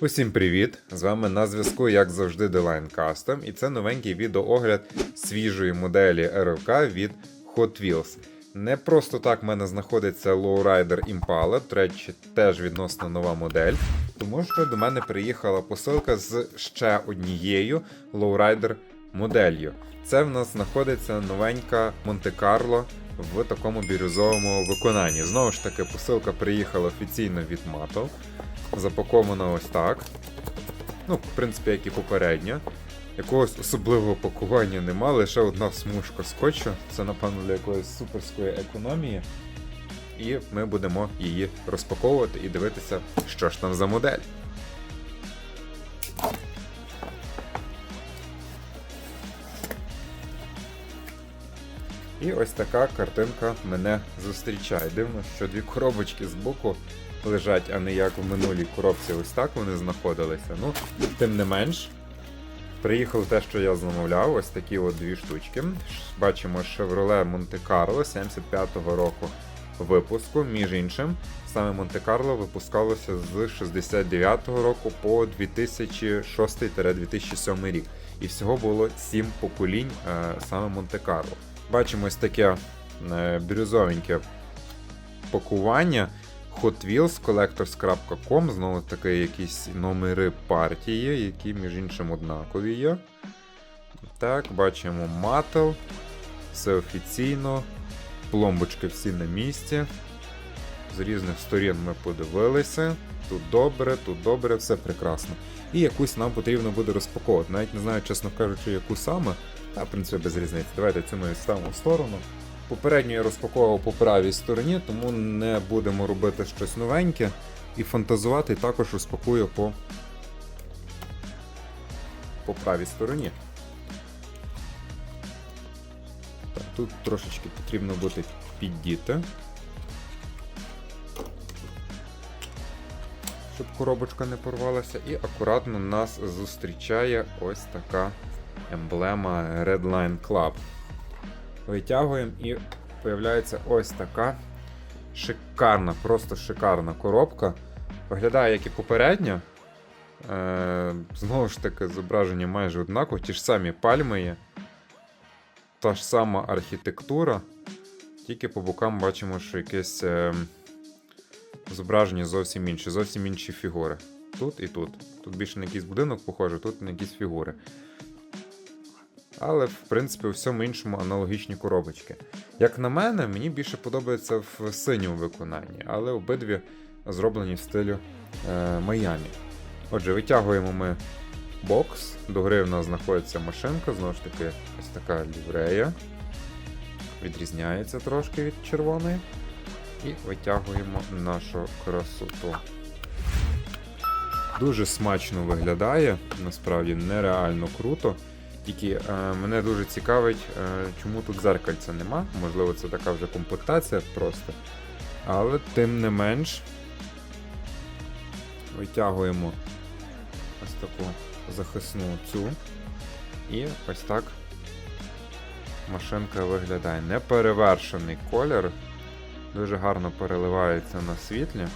Усім привіт! З вами на зв'язку, як завжди, Deline Custom, і це новенький відеоогляд свіжої моделі RLK від Hot Wheels. Не просто так в мене знаходиться Lowrider Impala, до речі, теж відносно нова модель, тому що до мене приїхала посилка з ще однією Lowrider моделлю. Це в нас знаходиться новенька Монте-Карло в такому бірюзовому виконанні. Знову ж таки, посилка приїхала офіційно від Mattel. Запакована ось так. Ну, в принципі, як і попередньо. Якогось особливого пакування нема, лише одна смужка скотчу. Це, напевно, для якоїсь суперської економії. І ми будемо її розпаковувати і дивитися, що ж там за модель. І ось така картинка мене зустрічає. Дивно, що дві коробочки з боку лежать, а не як в минулій коробці. Ось так вони знаходилися. Ну, тим не менш, приїхало те, що я замовляв, ось такі от дві штучки. Бачимо Chevrolet Monte Carlo 75-го року випуску. Між іншим, саме Монте-Карло випускалося з 69-го року по 2006-2007 рік. І всього було 7 поколінь е, саме Монте-Карло. Бачимо ось таке е, бірюзовеньке пакування. Hot Wheels Collectors.com, знову таки якісь номери партії, які, між іншим, однакові є. Так, бачимо Mattel. Все офіційно. Пломбочки всі на місці. З різних сторін ми подивилися. Тут добре, тут добре, все прекрасно. І якусь нам потрібно буде розпаковувати. Навіть не знаю, чесно кажучи, яку саме. Та, в принципі, без різниці. Давайте це ми відставимо в сторону. Попередньо я розпаковував по правій стороні, тому не будемо робити щось новеньке. І фантазувати також розпакую по, по правій стороні. Так, тут трошечки потрібно бути піддіти. Щоб коробочка не порвалася, і акуратно нас зустрічає ось така емблема Redline Club. Витягуємо і появляється ось така шикарна, просто шикарна коробка. Виглядає як і попередня. Е, знову ж таки, зображення майже однакове, ті ж самі пальми є. Та ж сама архітектура. Тільки по бокам бачимо, що якесь е, зображення зовсім інше, зовсім інші фігури. Тут і тут. Тут більше на якийсь будинок похоже, тут на якісь фігури. Але, в принципі, у всьому іншому аналогічні коробочки. Як на мене, мені більше подобається в синьому виконанні, але обидві зроблені в стилю е, Майамі. Отже, витягуємо ми бокс. До гри в нас знаходиться машинка, знову ж таки, ось така ліврея. Відрізняється трошки від червоної. І витягуємо нашу красоту. Дуже смачно виглядає, насправді нереально круто. Тільки е, мене дуже цікавить, е, чому тут зеркальця нема. Можливо, це така вже комплектація просто. Але тим не менш витягуємо ось таку захисну цю. І ось так машинка виглядає. Неперевершений колір. Дуже гарно переливається на світлі.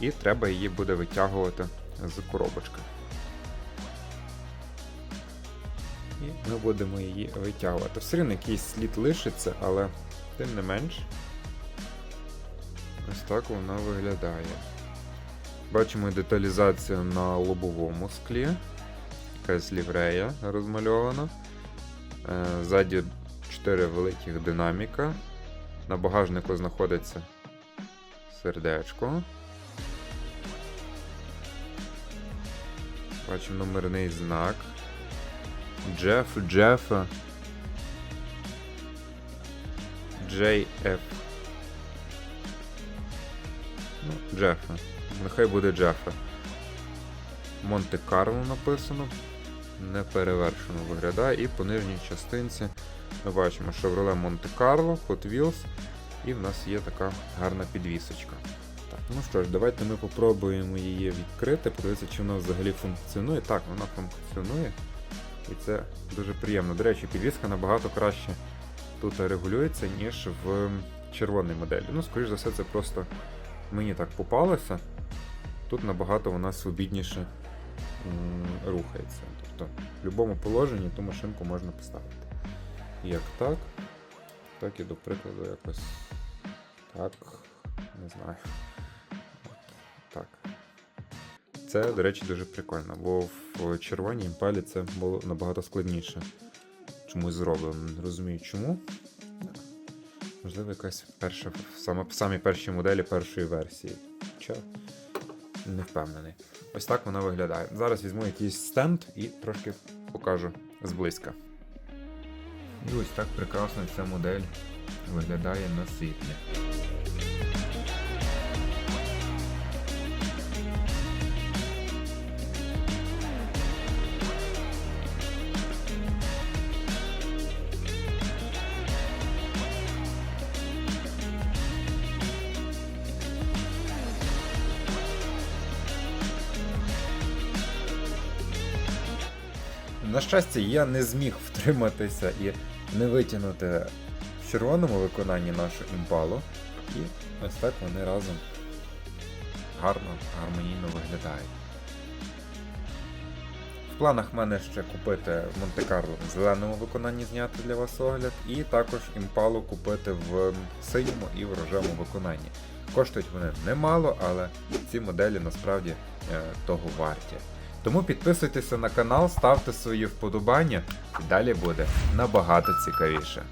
І треба її буде витягувати з коробочки. І ми будемо її витягувати. Все одно якийсь слід лишиться, але тим не менш. Ось так вона виглядає. Бачимо деталізацію на лобовому склі. Якась ліврея розмальована. Е, Ззаді 4 великих динаміка. На багажнику знаходиться сердечко. Бачимо номерний знак. Джеф Джефа. JF. Ну, Джефа. Нехай буде Джефа. Монте-Карло написано. Неперевершено виглядає. І по нижній частинці ми бачимо Chevrolet Monte-Carlo, Hot Wheels. І в нас є така гарна підвісочка. Так, ну що ж, давайте ми попробуємо її відкрити, подивитися, чи вона взагалі функціонує. Так, вона функціонує. І це дуже приємно. До речі, підвіска набагато краще тут регулюється, ніж в червоній моделі. Ну, скоріш за все, це просто мені так попалося. тут набагато вона свобідніше рухається. Тобто в будь-якому положенні ту машинку можна поставити. Як так, так і до прикладу якось так, не знаю. Це, до речі, дуже прикольно, бо в червоній імпалі це було набагато складніше. Чомусь зроблено. Не розумію чому. Можливо, якась перша, саме, самі перші моделі першої версії. Хоча не впевнений. Ось так вона виглядає. Зараз візьму якийсь стенд і трошки покажу зблизька. І ось так прекрасно ця модель виглядає на світлі. На щастя, я не зміг втриматися і не витягнути в червоному виконанні нашу імпалу. І ось так вони разом гарно, гармонійно виглядають. В планах в мене ще купити в Монте-Карло в зеленому виконанні зняти для вас огляд, і також імпалу купити в синьому і в рожевому виконанні. Коштують вони немало, але ці моделі насправді е, того варті. Тому підписуйтеся на канал, ставте свої вподобання, і далі буде набагато цікавіше.